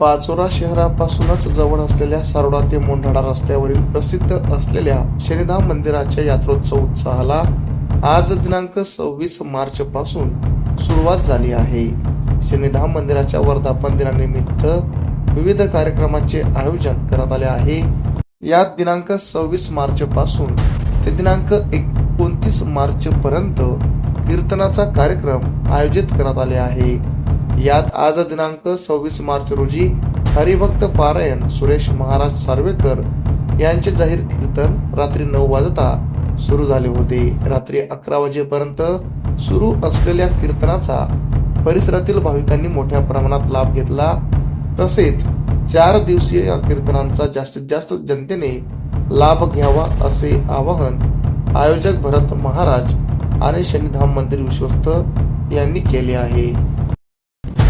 पाचोरा शहरापासूनच जवळ असलेल्या सारोडा ते मोंढाडा रस्त्यावरील प्रसिद्ध असलेल्या शनिधाम मंदिराच्या यात्रोत्सव उत्साहाला आज दिनांक सव्वीस मार्च पासून सुरुवात झाली आहे. शनिधाम मंदिराच्या वर्धापन दिनानिमित्त विविध कार्यक्रमांचे आयोजन करण्यात आले आहे. यात दिनांक सव्वीस मार्च पासून ते दिनांक एकोणतीस मार्च पर्यंत कीर्तनाचा कार्यक्रम आयोजित करण्यात आले आहे. यात आज दिनांक सव्वीस मार्च रोजी हरिभक्त पारायण सुरेश महाराज सार्वेकर यांचे जाहीर कीर्तन रात्री नऊ वाजता सुरू झाले होते. रात्री अकरा वाजेपर्यंत सुरू असलेल्या कीर्तनाचा परिसरातील भाविकांनी मोठ्या प्रमाणात लाभ घेतला. तसेच चार दिवसीय या कीर्तनांचा जास्तीत जास्त जनतेने लाभ घ्यावा असे आवाहन आयोजक भरत महाराज आणि शनिधाम मंदिर विश्वस्त यांनी केले आहे.